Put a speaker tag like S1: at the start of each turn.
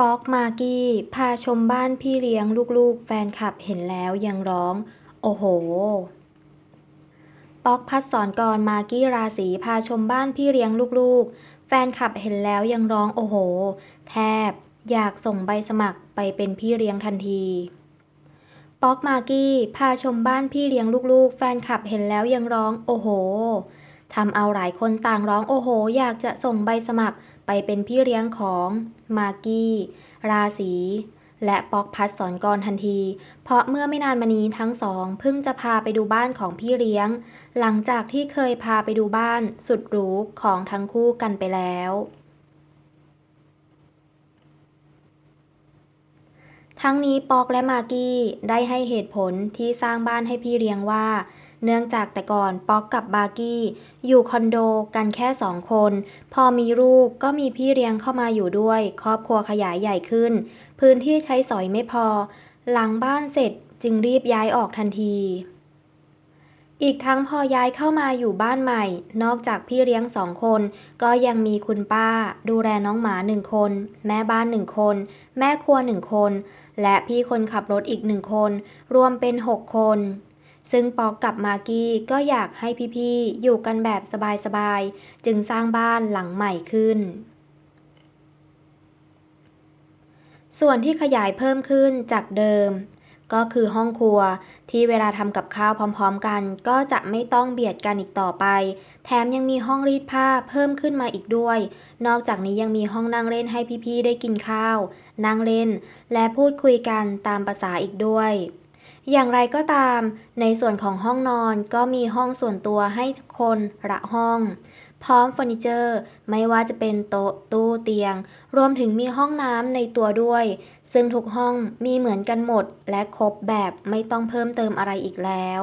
S1: ป๊อก มากกี้ พาชมบ้านพี่เลี้ยงลูกๆ แฟนคลับเห็นแล้วยังร้อง โอ้โห ป๊อกภัดสสรกรมากกี้ราศีพาชมบ้านพี่เลี้ยงลูกๆ แฟนคลับเห็นแล้วยังร้องโอ้โห แทบ อยากส่งใบสมัครไปเป็นพี่เลี้ยงทันทีป๊อกมากกี้พาชมบ้านพี่เลี้ยงลูกๆ แฟนคลับเห็นแล้วยังร้องโอ้โหทำเอาหลายคนต่างร้องโอ้โห อยากจะส่งใบสมัคร ไปเป็นพี่เลี้ยงของมากกี้ ราศีและป๊อกภัสสรกรทันที เพราะเมื่อไม่นานมานี้ทั้งสองเพิ่งจะพาไปดูบ้านของพี่เลี้ยง หลังจากที่เคยพาไปดูบ้านสุดหรูของทั้งคู่กันไปแล้วทั้งนี้ปอกและมากกี้ได้ให้เหตุผลที่สร้างบ้านให้พี่เลี้ยงว่า เนื่องจากแต่ก่อนป๊อกกับมากกี้ อยู่คอนโดกันแค่สองคน พอมีลูกก็มีพี่เลี้ยงเข้ามาอยู่ด้วย ครอบครัวขยายใหญ่ขึ้น พื้นที่ใช้สอยไม่พอ หลังบ้านเสร็จจึงรีบย้ายออกทันทีอีกทั้งพอย้ายเข้ามาอยู่บ้านใหม่ นอกจากพี่เลี้ยงสองคน ก็ยังมีคุณป้า ดูแลน้องหมาหนึ่งคน แม่บ้านหนึ่งคน แม่ครัวหนึ่งคน และพี่คนขับรถอีกหนึ่งคน รวมเป็นหกคน ซึ่งปอกกับมากกี้ก็อยากให้พี่ๆ อยู่กันแบบสบายๆ จึงสร้างบ้านหลังใหม่ขึ้น ส่วนที่ขยายเพิ่มขึ้นจากเดิม ก็คือห้องครัวที่เวลาทำกับข้าวพร้อมๆกัน ก็จะไม่ต้องเบียดกันอีกต่อไป แถมยังมีห้องรีดผ้าเพิ่มขึ้นมาอีกด้วย นอกจากนี้ยังมีห้องนั่งเล่นให้พี่ๆ ได้กินข้าว นั่งเล่น และพูดคุยกันตามประสาอีกด้วย อย่างไรก็ตาม ในส่วนของห้องนอนก็มีห้องส่วนตัวให้คนละห้อง พร้อมเฟอร์นิเจอร์ ไม่ว่าจะเป็นโต๊ะตู้เตียง รวมถึงมีห้องน้ำในตัวด้วย ซึ่งทุกห้องมีเหมือนกันหมดและครบแบบไม่ต้องเพิ่มเติมอะไรอีกแล้ว